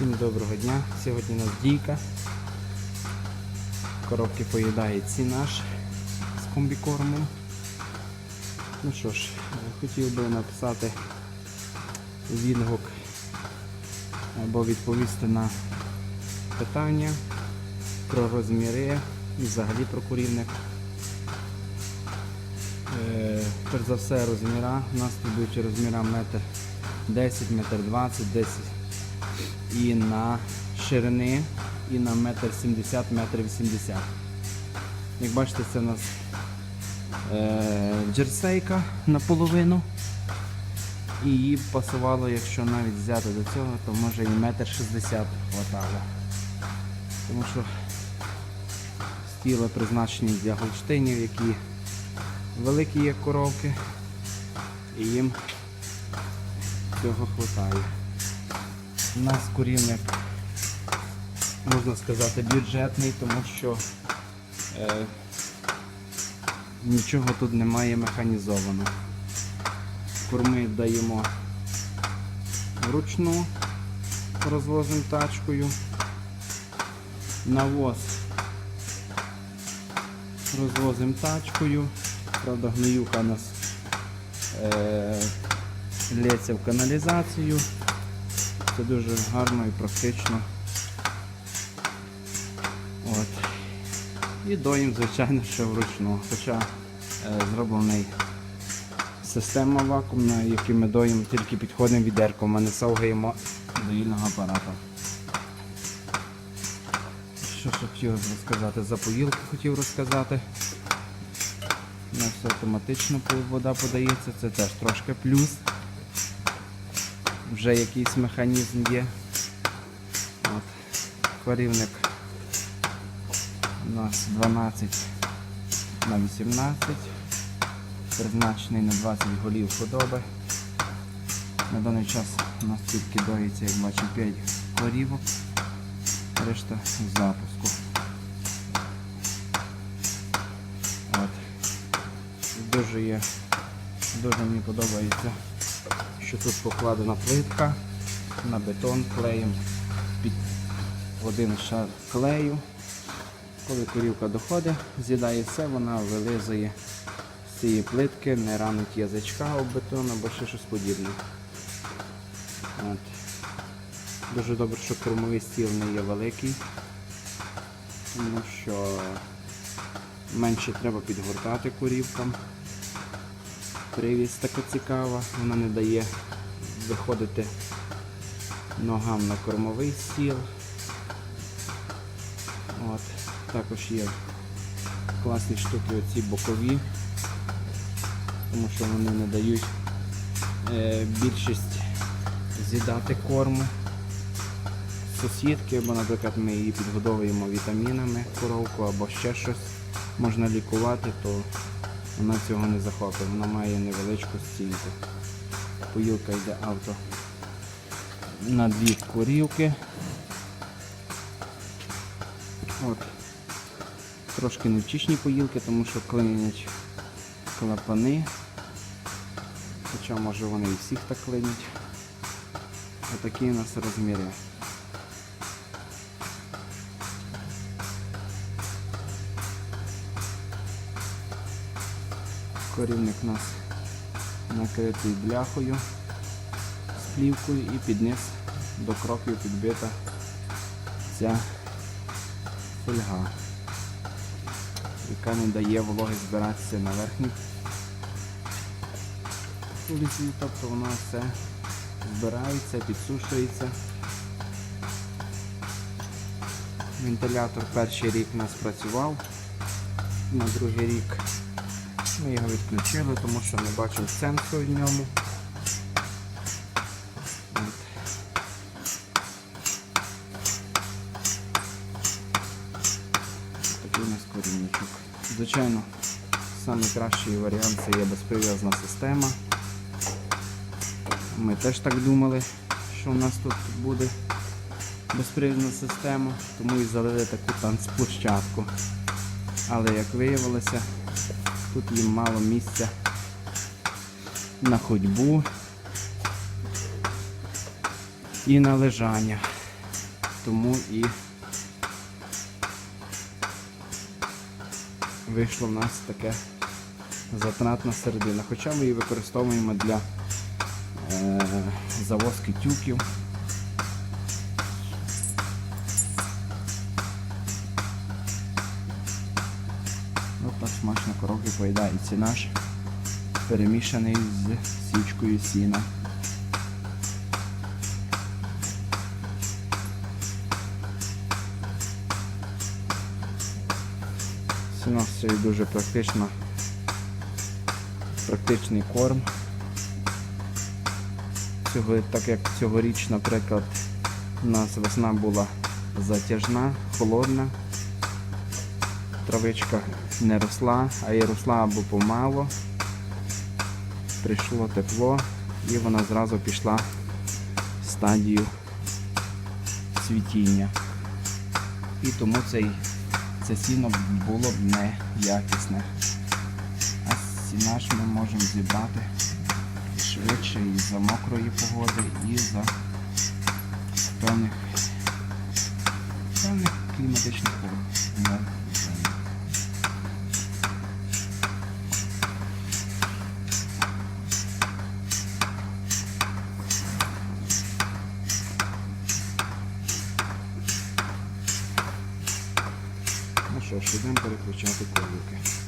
Всім доброго дня. Сьогодні у нас дійка. Коробки поїдає ці наш з комбікормом. Ну що ж, хотів би написати відгук або відповісти на питання про розміри і взагалі про курівник. Е, Перш за все розміра. У нас тут будуть розміра метр 10, метр 20, 10 і на ширини, і на метр 70, метр 80. Як бачите, це у нас е, джерсейка наполовину. І її пасувало, якщо навіть взяти до цього, то може і метр 60 хватало. Тому що стіли призначені для голштинів, які великі є коровки, і їм цього вистачає. У нас курівник, можна сказати, бюджетний, тому що е, нічого тут немає механізовано. Корми даємо вручну, розвозимо тачкою. Навоз розвозимо тачкою. Правда, гноюка у нас е, лється в каналізацію. Це дуже гарно і практично. От. І доїм, звичайно, що вручну. Хоча е, зроблений система вакуумна, яку ми доїмо, тільки підходимо відерком, а не совгаємо доїльного апарату. Що ще хотів розказати? За поїлки хотів розказати. У нас автоматично вода подається, це теж трошки плюс вже якийсь механізм є. От. Корівник у нас 12 на 18, призначений на 20 голів худоби. На даний час у нас тільки доїться, як бачимо, 5 корівок, решта запуску. От. Дуже є, дуже мені подобається що тут покладена плитка на бетон клеєм під один шар клею. Коли корівка доходить, з'їдає все, вона вилизує з цієї плитки, не ранить язичка об бетон або ще щось подібне. От. Дуже добре, що кормовий стіл не є великий, тому що менше треба підгортати корівкам. Привіз така цікава, вона не дає виходити ногам на кормовий стіл. От. Також є класні штуки оці бокові, тому що вони не дають е, більшість з'їдати корму. Сусідки, бо, наприклад, ми її підгодовуємо вітамінами коровку або ще щось можна лікувати, то вона цього не захопить, вона має невеличку стінку. Поїлка йде авто на дві корівки. От. Трошки невтішні поїлки, тому що клинять клапани. Хоча може вони і всіх так клинять. Отакі у нас розміри. Корівник у нас накритий бляхою з плівкою і під низ до кроків підбита ця фольга, яка не дає вологи збиратися на верхній поліції, тобто воно все збирається, підсушується. Вентилятор перший рік у нас працював, на другий рік ми його відключили, тому що не бачив сенсу в ньому. Такий у нас корінничок. Звичайно, найкращий варіант це є безприв'язна система. Ми теж так думали, що у нас тут буде безприв'язна система, тому і залили таку танцплощадку. Але як виявилося, Тут їм мало місця на ходьбу і на лежання. тому і вийшло в нас таке затратна середина. Хоча ми її використовуємо для е, завозки тюків. Смачно коровки поїдається наш перемішаний з січкою сіна. Сіно і дуже практично, практичний корм. Цього, так як цьогоріч, наприклад, у нас весна була затяжна, холодна, травичка не росла, а і росла або помало. Прийшло тепло і вона зразу пішла в стадію цвітіння. І тому цей, це сіно було б неякісне. А сіна ж ми можемо зібрати швидше і за мокрої погоди, і за певних, певних кліматичних умов. Ну що ж, йдемо переключати колюки.